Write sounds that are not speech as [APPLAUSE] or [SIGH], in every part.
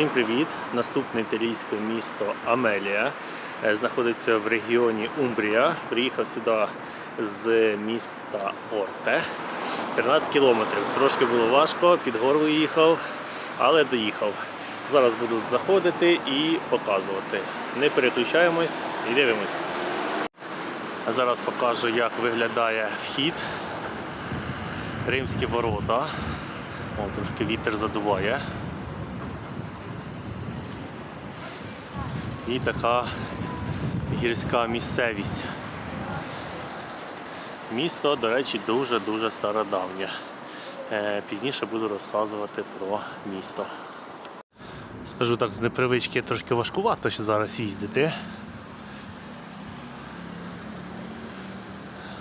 Всім привіт! Наступне італійське місто Амелія е, знаходиться в регіоні Умбрія. Приїхав сюди з міста Орте. 13 кілометрів. Трошки було важко, під гору їхав, але доїхав. Зараз буду заходити і показувати. Не переключаємось і дивимось. А зараз покажу, як виглядає вхід. Римські ворота. О, трошки вітер задуває. І така гірська місцевість. Місто, до речі, дуже-дуже стародавнє. Е, Пізніше буду розказувати про місто. Скажу так, з непривички трошки важкувато ще зараз їздити.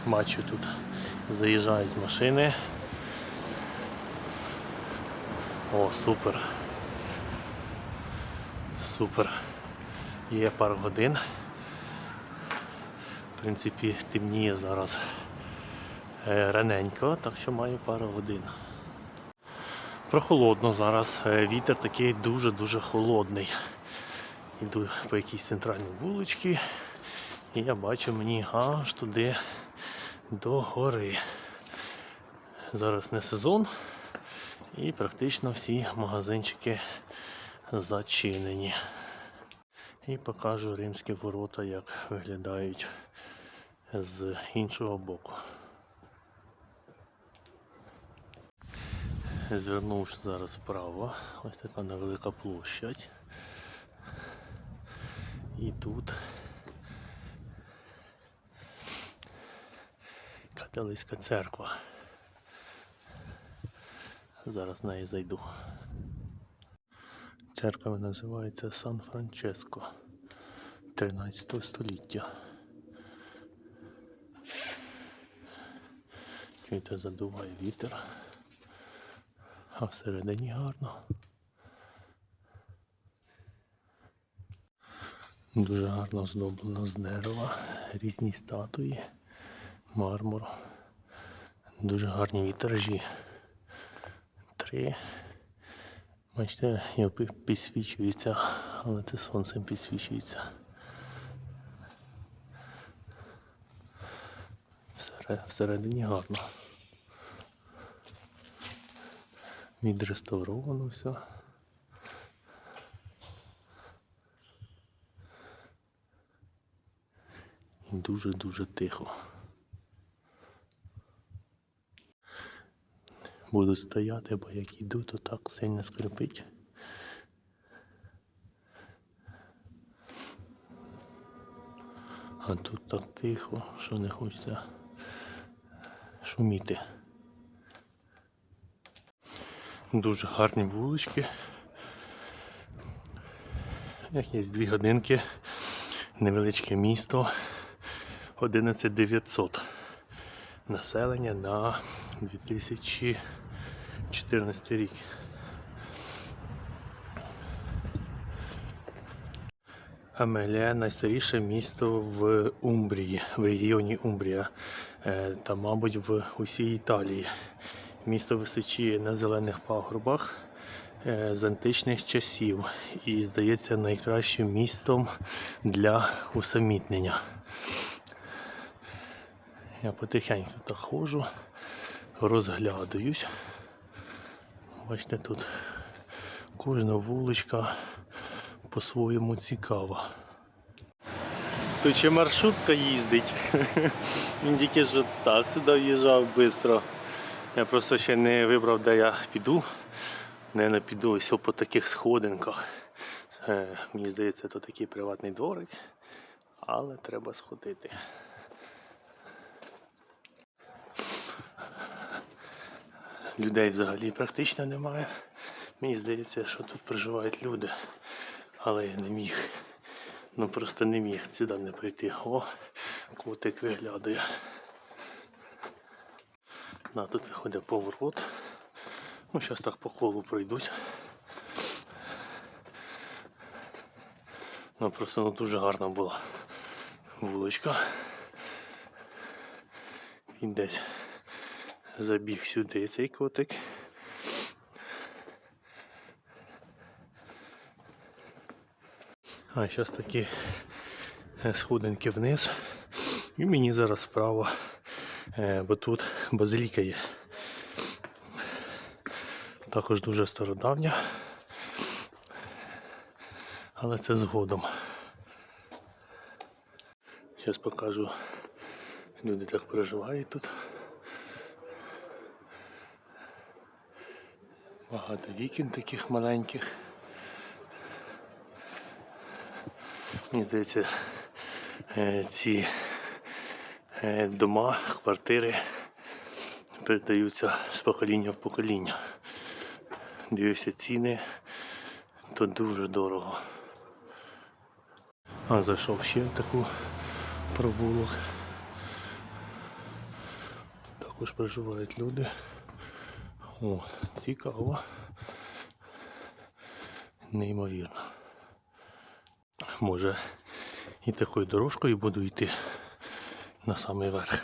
Бачу тут заїжджають машини. О, супер. Супер. Є пару годин. В принципі, темніє зараз е, раненько, так що маю пару годин. Прохолодно зараз. е, Вітер такий дуже-дуже холодний. Іду по якійсь центральній вуличці, і я бачу мені аж туди до гори. Зараз не сезон, і практично всі магазинчики зачинені. І покажу римські ворота, як виглядають з іншого боку. Звернувши зараз вправо, ось така невелика площадь. І тут католицька церква. Зараз в неї зайду. Церква називається Сан Франческо 13 століття. Чуєте, задуває вітер, а всередині гарно. Дуже гарно оздоблено з дерева, різні статуї, мармур. Дуже гарні вітражі. Три. Бачите, пі- підсвічується, але це сонцем підсвічується. Всередині гарно. Відреставровано все. І дуже-дуже тихо. Буду стояти, бо як іду, то так сильно скрипить. А тут так тихо, що не хочеться шуміти. Дуже гарні вулички. Як є дві годинки, невеличке місто 11900 населення на 2014 рік. Амелія найстаріше місто в Умбрії, в регіоні Умбрія е, та, мабуть, в усій Італії. Місто височіє на зелених пагорбах е, з античних часів і здається найкращим містом для усамітнення. Я потихеньку так ходжу, розглядаюсь. Бачите, тут кожна вуличка по-своєму цікава. Тут ще маршрутка їздить. [LAUGHS] Він тільки що так сюди в'їжджав швидко. Я просто ще не вибрав, де я піду. Не піду ось по таких сходинках. Е, Мені здається, це такий приватний дворик, але треба сходити. Людей взагалі практично немає. Мені здається, що тут проживають люди, але я не міг. Ну просто не міг сюди не прийти. О, котик виглядає. На, тут виходить поворот. Ну, зараз так по колу пройдуть. Ну просто ну, дуже гарна була вуличка. Він десь забіг сюди цей котик. А зараз такі е, сходинки вниз. І мені зараз справа, е, бо тут базиліка є. Також дуже стародавня. Але це згодом. Зараз покажу. Люди так проживають тут. Багато вікін таких маленьких. Мені здається, е, ці е, дома, квартири передаються з покоління в покоління. Дивився ціни, то дуже дорого. А зайшов ще в таку провулок. Також проживають люди. О, цікаво. Неймовірно. Може і такою дорожкою буду йти на самий верх.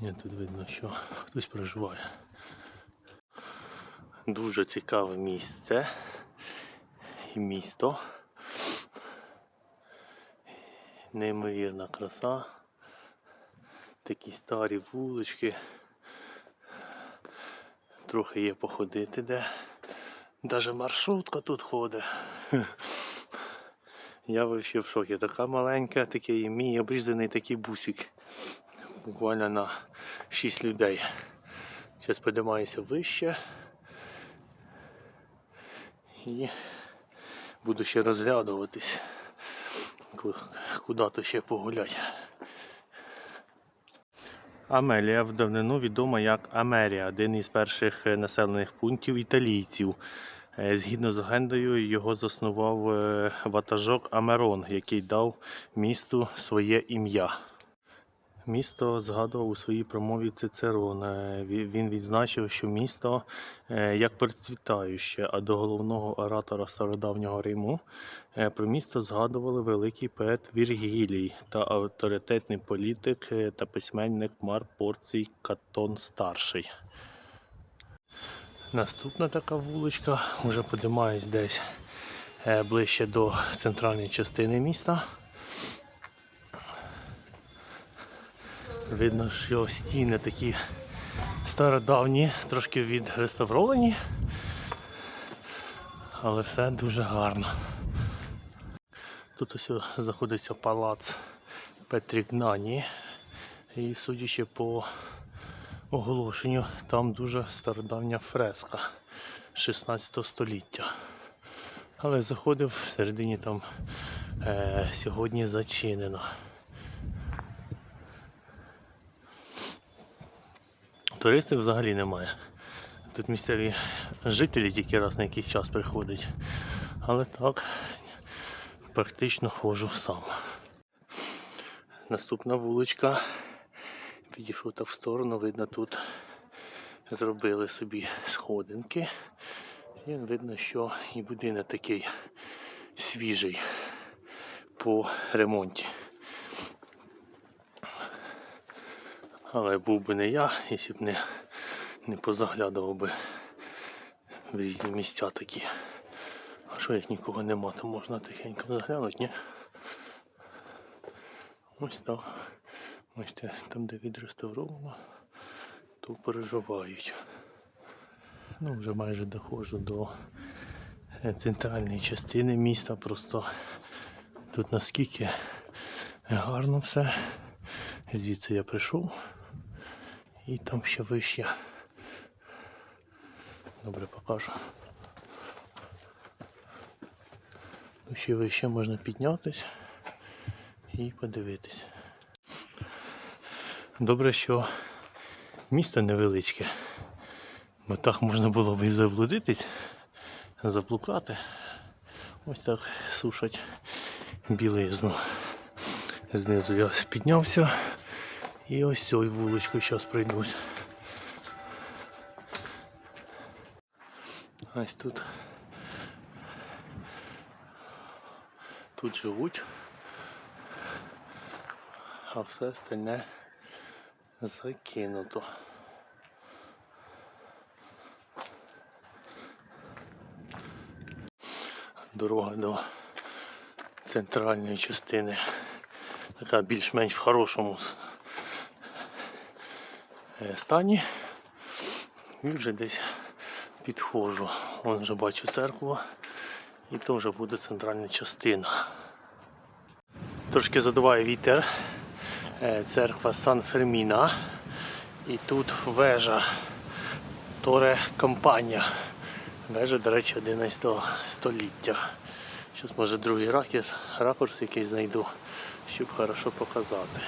Ні, тут видно, що хтось проживає. Дуже цікаве місце і місто. Неймовірна краса. Такі старі вулички. Трохи є походити де. Даже маршрутка тут ходить. Я вообще в шокі. Така маленька, такий мій обрізаний такий бусик. Буквально на 6 людей. Зараз підіймаюся вище. І буду ще розглядуватись. Куди то ще погулять. Амелія в давнину відома як Амерія, один із перших е, населених пунктів італійців. Е, Згідно з легендою, його заснував е, ватажок Амерон, який дав місту своє ім'я. Місто згадував у своїй промові Цицерон. Він відзначив, що місто е, як процвітаюче, а до головного оратора стародавнього Риму е, про місто згадували великий поет Віргілій та авторитетний політик е, та письменник Марк Порцій Катон Старший. Наступна така вуличка, вже подимаюсь десь ближче до центральної частини міста. Видно, що стіни такі стародавні, трошки відреставровані, але все дуже гарно. Тут ось знаходиться палац Петрігнані. І судячи по оголошенню, там дуже стародавня фреска 16 століття. Але заходив всередині там е, сьогодні зачинено. Туристів взагалі немає. Тут місцеві жителі тільки раз на якийсь час приходять. Але так, практично ходжу сам. Наступна вуличка. Підійшов так в сторону, видно, тут зробили собі сходинки. І видно, що і будинок такий свіжий по ремонті. Але був би не я, якщо б не, не позаглядував би в різні місця такі. А що як нікого нема, то можна тихенько заглянути, ні? Ось так. Бачите, там, де відреставровано, то переживають. Ну, вже майже доходжу до е, центральної частини міста. Просто тут наскільки гарно все. Звідси я прийшов. І там ще вище. Добре покажу. Ну, ще вище можна піднятись і подивитись. Добре, що місто невеличке, бо так можна було б і заблудитись, заблукати. Ось так сушать білизну. Знизу я піднявся і ось цією вуличкою зараз пройдусь. Ось тут. Тут живуть, а все остальне закинуто. дорога до центральної частини. Така більш-менш в хорошому стані. І вже десь підходжу. Вон вже бачу церкву. І то вже буде центральна частина. Трошки задуває вітер. Е, Церква Сан Ферміна. І тут вежа Торе Компанія. Вежа, до речі, 11 століття. Зараз може другий ракурс якийсь знайду, щоб хорошо показати.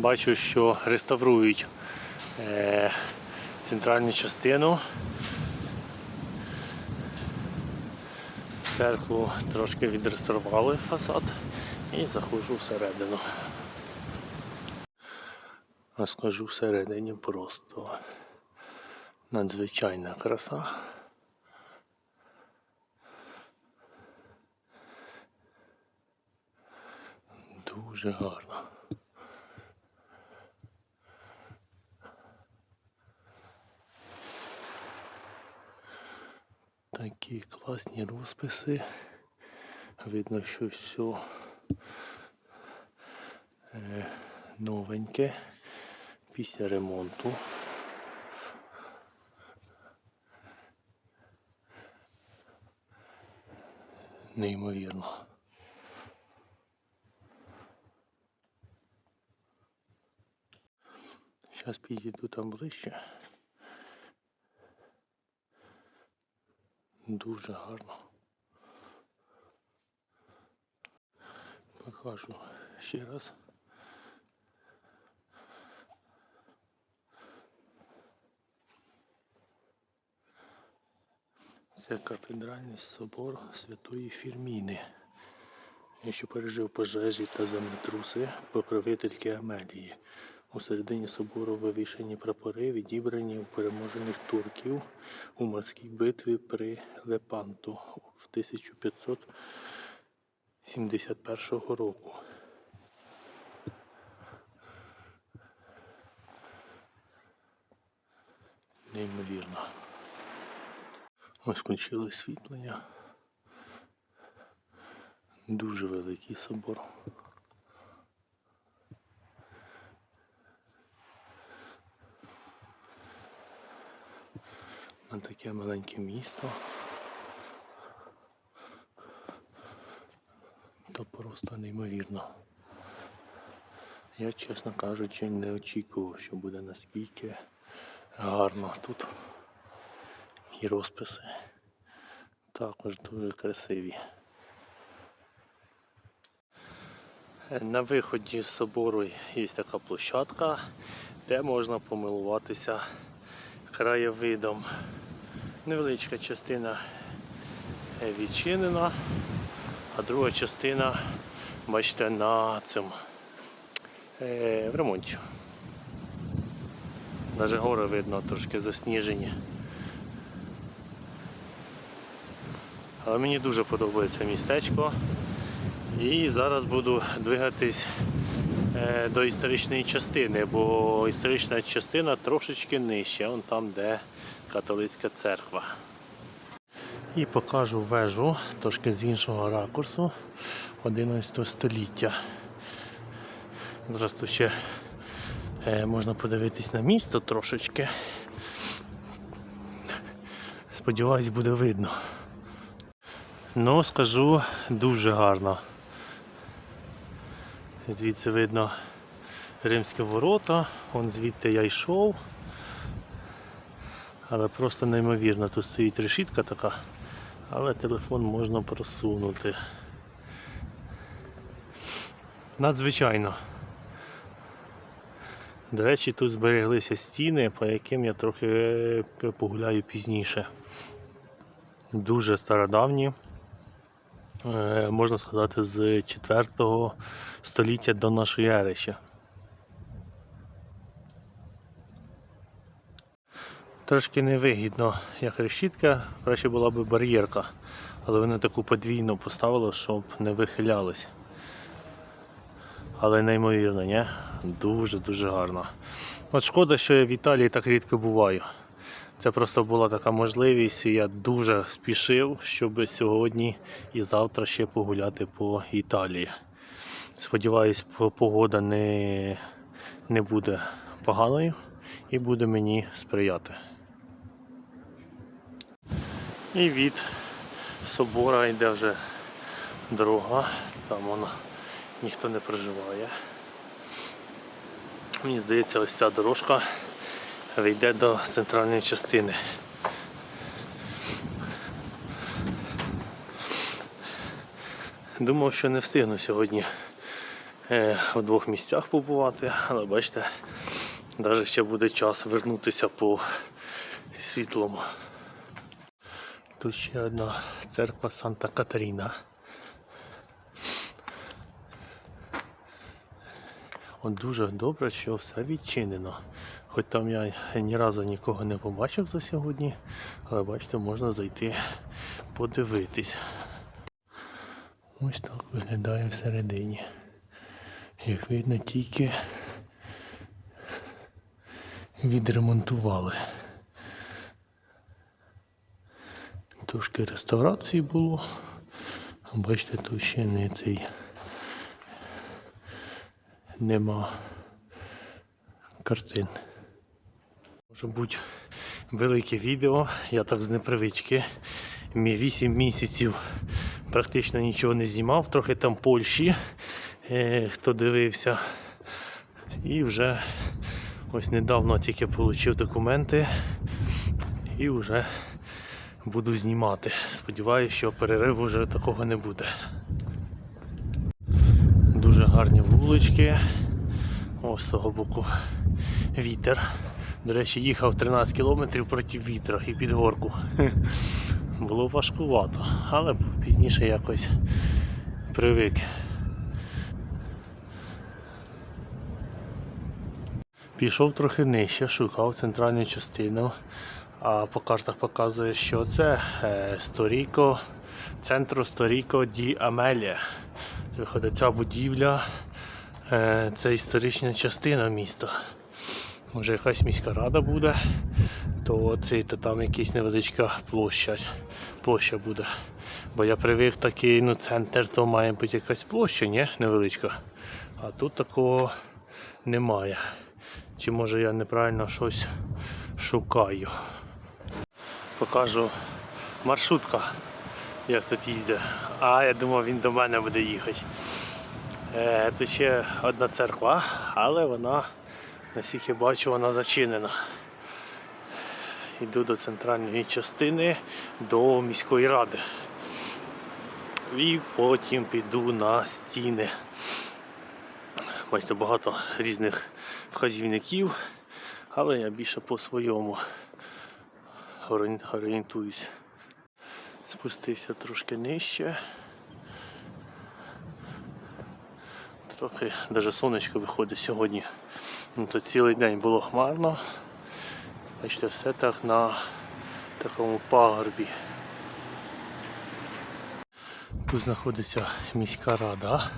Бачу, що реставрують е, центральну частину. Церкву трошки відреставрували фасад і заходжу всередину. Розкажу всередині просто надзвичайна краса. Дуже гарно. Такі класні розписи. Видно, що все е, новеньке після ремонту. Неймовірно. Зараз підійду там ближче. Дуже гарно. Покажу ще раз. Це кафедральний собор Святої Фірміни. Що пережив пожежі та землетруси покровительки Амелії. У середині собору вивішені прапори, відібрані у переможених турків у морській битві при Лепанту в 1571 року. Неймовірно. Ось включили освітлення. Дуже великий собор. На таке маленьке місто. То просто неймовірно. Я, чесно кажучи, не очікував, що буде наскільки гарно тут. І розписи також дуже красиві. На виході з собору є така площадка, де можна помилуватися краєвидом. Невеличка частина е, відчинена, а друга частина, бачите, на цьому е, в ремонті. Навіть гори видно трошки засніжені. Але мені дуже подобається містечко. І зараз буду двигатись е, до історичної частини, бо історична частина трошечки нижче, он там, де католицька церква. І покажу вежу трошки з іншого ракурсу 11 століття. Зараз тут ще е, можна подивитись на місто трошечки. Сподіваюсь, буде видно. Ну, скажу, дуже гарно. Звідси видно римські ворота, он звідти я йшов. Але просто неймовірно, тут стоїть решітка така, але телефон можна просунути. Надзвичайно. До речі, тут збереглися стіни, по яким я трохи е, погуляю пізніше. Дуже стародавні. Е, можна сказати, з 4 століття до нашої ери ще. Трошки невигідно, як решітка, краще була б бар'єрка, але вони таку подвійну поставили, щоб не вихилялись. Але неймовірно, ні? Дуже-дуже гарно. От шкода, що я в Італії так рідко буваю. Це просто була така можливість, і я дуже спішив, щоб сьогодні і завтра ще погуляти по Італії. Сподіваюсь, погода не, не буде поганою і буде мені сприяти. І від собора йде вже дорога, там вона ніхто не проживає. Мені здається, ось ця дорожка вийде до центральної частини. Думав, що не встигну сьогодні е, в двох місцях побувати, але бачите, навіть ще буде час вернутися по світлому. Тут ще одна церква Санта Катерина. От дуже добре, що все відчинено. Хоч там я ні разу нікого не побачив за сьогодні, але бачите, можна зайти подивитись. Ось так виглядає всередині. Як видно, тільки відремонтували. Трошки реставрації було. Бачите, тут ще не цей нема картин. Може бути велике відео, я так з непривички. Мі 8 місяців практично нічого не знімав, трохи там Польщі, е, хто дивився. І вже ось недавно тільки отримав документи і вже буду знімати. Сподіваюся, що перериву вже такого не буде. Дуже гарні вулички. Ось з того боку вітер. До речі, їхав 13 кілометрів проти вітра і під горку. [LAUGHS] Було важкувато, але пізніше якось привик. Пішов трохи нижче, шукав центральну частину, а по картах показує, що це е, Сторіко, центру Сторіко ді Амелія. Виходить, ця будівля е, це історична частина міста. Може якась міська рада буде, то це то там якась невеличка площа, площа буде. Бо я привик такий ну, центр, то має бути якась площа, ні? невеличка. А тут такого немає. Чи може я неправильно щось шукаю. Покажу маршрутка, як тут їздить. А, я думав, він до мене буде їхати. Е, тут ще одна церква, але вона, наскільки бачу, вона зачинена. Йду до центральної частини, до міської ради. І потім піду на стіни. Бачите, багато різних вказівників, але я більше по своєму орієн- орієнтуюсь. Спустився трошки нижче. Трохи навіть сонечко виходить сьогодні. Ну, то цілий день було хмарно. Бачите, все так на такому пагорбі. Тут знаходиться міська рада.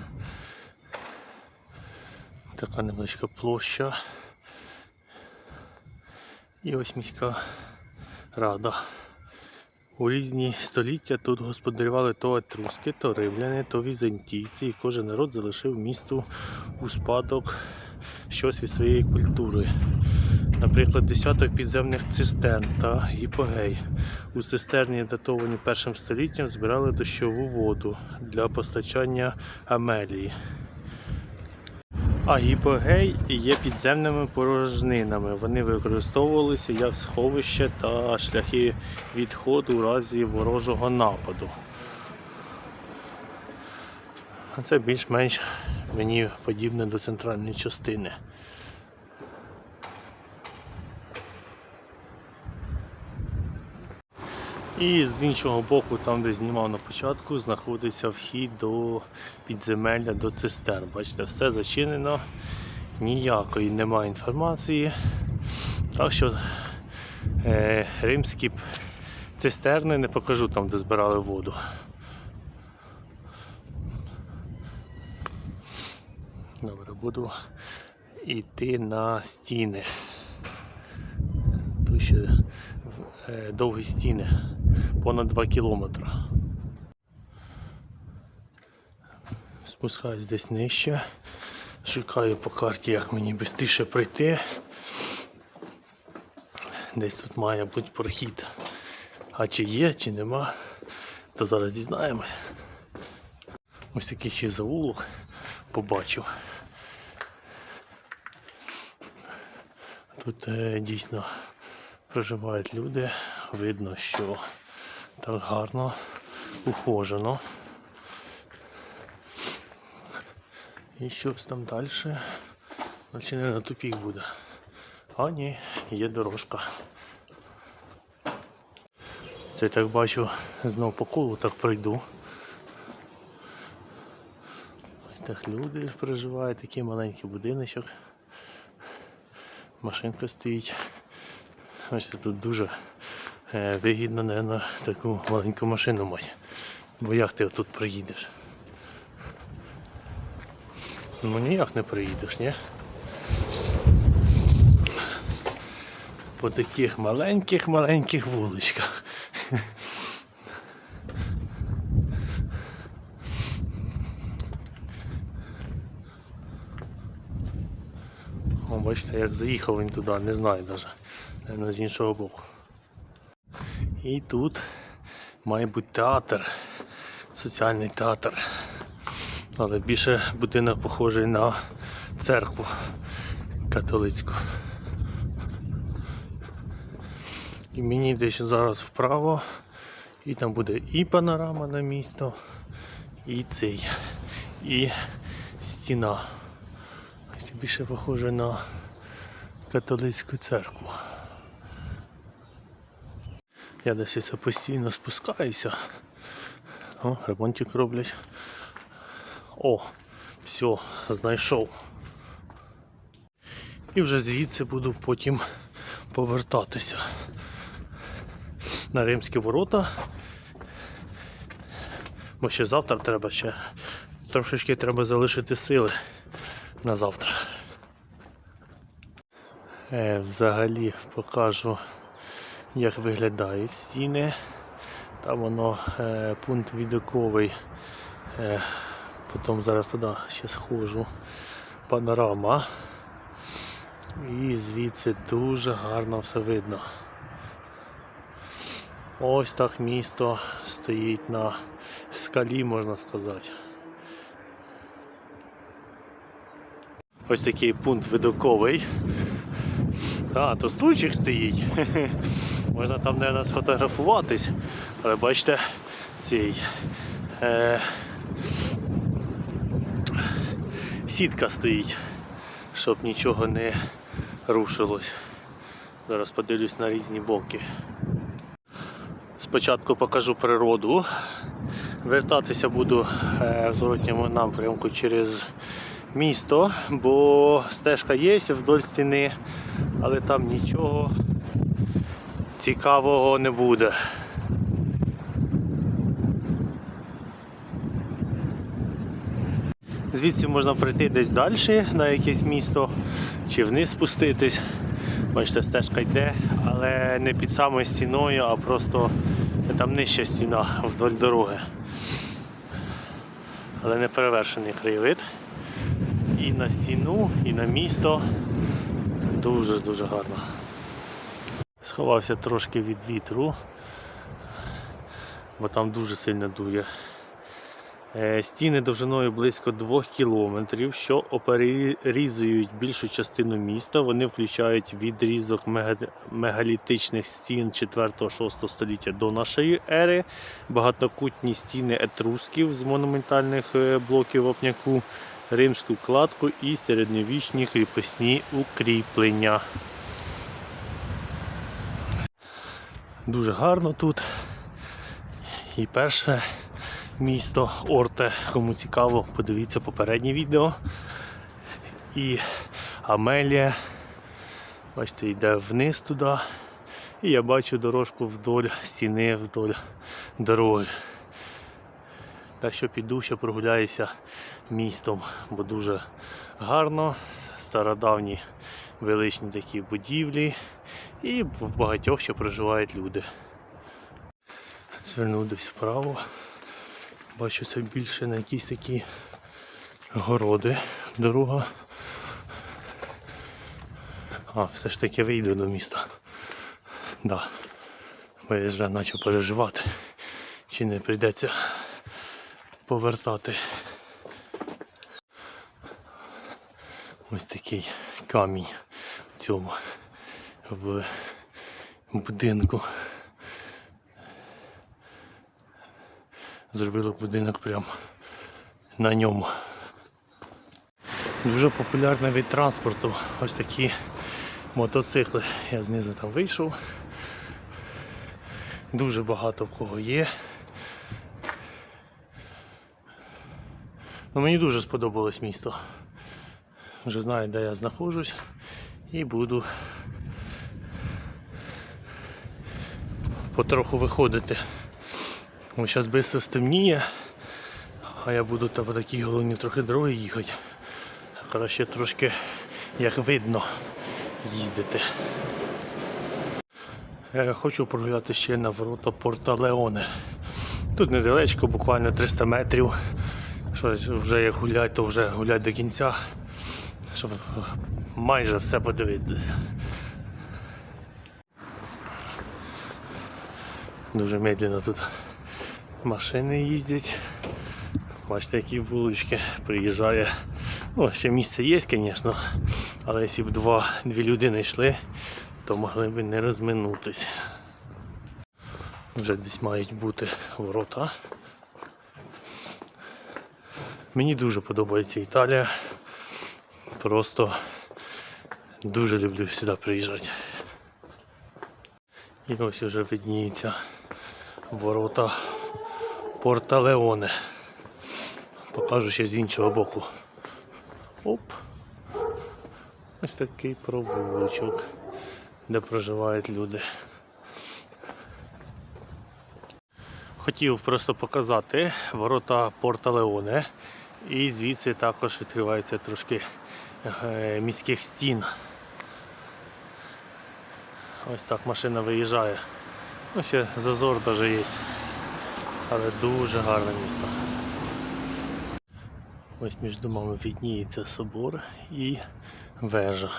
Така невеличка площа. І ось міська рада. У різні століття тут господарювали то етруски, то римляни, то візантійці, і кожен народ залишив місту у спадок щось від своєї культури. Наприклад, десяток підземних цистерн та гіпогей. У цистерні, датовані першим століттям, збирали дощову воду для постачання амелії. А гіпогей є підземними порожнинами. Вони використовувалися як сховище та шляхи відходу у разі ворожого нападу. Це більш-менш мені подібне до центральної частини. І з іншого боку, там, де знімав на початку, знаходиться вхід до підземелля, до цистерн. Бачите, все зачинено, ніякої немає інформації. Так що е, римські цистерни не покажу там, де збирали воду. Добре, буду йти на стіни. тут ще е, довгі стіни, понад 2 кілометри. Спускаюсь десь нижче. Шукаю по карті, як мені швидше пройти. Десь тут має бути прохід. А чи є, чи нема, то зараз дізнаємось. Ось такий ще заулок побачив. Тут е, дійсно проживають люди. Видно, що так гарно, ухожено. І щось там далі. Наче не на тупік буде. А ні, є дорожка. Це так бачу, знов по колу так пройду. Ось так люди проживають, такий маленький будиночок. Машинка стоїть. Бачите, тут дуже вигідно, мабуть, таку маленьку машину мати. Бо як ти тут проїдеш? Ну ніяк не приїдеш, ні? По таких маленьких-маленьких вуличках. О, бачите, як заїхав він туди, не знаю навіть. З іншого боку. І тут має бути театр, соціальний театр. Але більше будинок похожий на церкву католицьку. І мені десь зараз вправо, і там буде і панорама на місто, і цей, і стіна. Ось Більше похоже на католицьку церкву. Я десь це постійно спускаюся. О, ремонтик роблять. О, все, знайшов. І вже звідси буду потім повертатися на римські ворота. Бо ще завтра треба ще трошечки треба залишити сили на завтра. Е, взагалі покажу, як виглядають стіни. Там воно е, пункт відоковий. Е, потім зараз туди ще схожу. Панорама. І звідси дуже гарно все видно. Ось так місто стоїть на скалі, можна сказати. Ось такий пункт видоковий. А, то стульчик стоїть. [LAUGHS] Можна там, мабуть, сфотографуватись. Але бачите, цей е, сітка стоїть, щоб нічого не рушилось. Зараз подивлюсь на різні боки. Спочатку покажу природу. Вертатися буду е, в зворотньому напрямку через місто, бо стежка є вдоль стіни, але там нічого цікавого не буде. Звідси можна пройти десь далі на якесь місто чи вниз спуститись. Бачите, стежка йде, але не під самою стіною, а просто там нижча стіна вдоль дороги. Але не перевершений краєвид. І на стіну, і на місто дуже-дуже гарно. Сховався трошки від вітру, бо там дуже сильно дує. Е, Стіни довжиною близько 2 кілометрів, що обрізують більшу частину міста. Вони включають відрізок мегалітичних стін 4-6 століття до нашої ери, багатокутні стіни етрусків з монументальних е, блоків вапняку, римську кладку і середньовічні кріпосні укріплення. Дуже гарно тут. І перше місто Орте. Кому цікаво, подивіться попереднє відео. І Амелія. Бачите, йде вниз туди. І я бачу дорожку вдоль стіни, вдоль дороги. Так що піду, ще прогуляюся містом, бо дуже гарно, стародавні величні такі будівлі, і в багатьох ще проживають люди. Звернув десь вправо. Бачу, це більше на якісь такі городи дорога. А, все ж таки вийду до міста. Да. Бо я вже почав переживати, чи не прийдеться повертати. Ось такий камінь в цьому в будинку. Зробили будинок прямо на ньому. Дуже популярний від транспорту. Ось такі мотоцикли. Я знизу там вийшов. Дуже багато в кого є. Ну, мені дуже сподобалось місто. Вже знаю, де я знаходжусь і буду потроху виходити. Ось зараз швидко стемніє, а я буду та по такій головні трохи дороги їхати. Краще трошки як видно їздити. Я хочу прогуляти ще на ворота Порта Леоне. Тут недалечко, буквально 300 метрів. Що вже як гулять, то вже гулять до кінця. Щоб майже все подивитися. Дуже медленно тут машини їздять. Бачите, які вулички приїжджає. Ну, ще місце є, звісно, але якщо б два, дві людини йшли, то могли б не розминутись. Вже десь мають бути ворота. Мені дуже подобається Італія. Просто дуже люблю сюди приїжджати. І ось вже видніються ворота Порта Леоне. Покажу ще з іншого боку. Оп. Ось такий провулочок, де проживають люди. Хотів просто показати ворота Порта Леоне. І звідси також відкривається трошки е, міських стін. Ось так машина виїжджає. Ну, ще зазор навіть є. Але дуже гарне місто. Ось між домами відніється собор і вежа.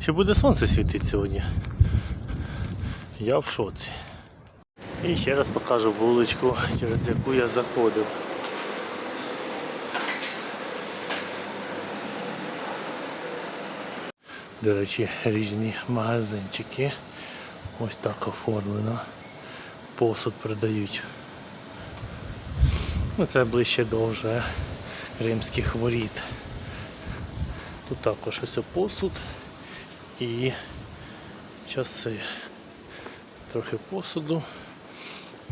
Ще буде сонце світити сьогодні. Я в шоці. І ще раз покажу вуличку, через яку я заходив. До речі, різні магазинчики. Ось так оформлено. Посуд продають. Ну, це ближче до вже римських воріт. Тут також ось посуд і часи. Трохи посуду.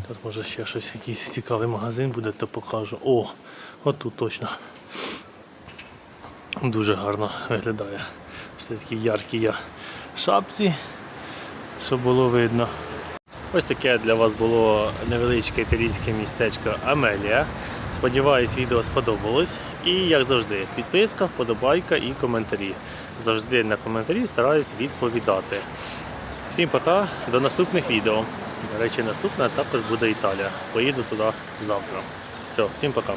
Тут може ще щось, якийсь цікавий магазин буде, то покажу. О, отут точно. Дуже гарно виглядає. Ось такі яркі я шапці, щоб було видно. Ось таке для вас було невеличке італійське містечко Амелія. Сподіваюсь, відео сподобалось. І як завжди, підписка, вподобайка і коментарі. Завжди на коментарі стараюсь відповідати. Всім пока, до наступних відео. До речі, наступна також буде Італія. Поїду туди завтра. Все, всім пока.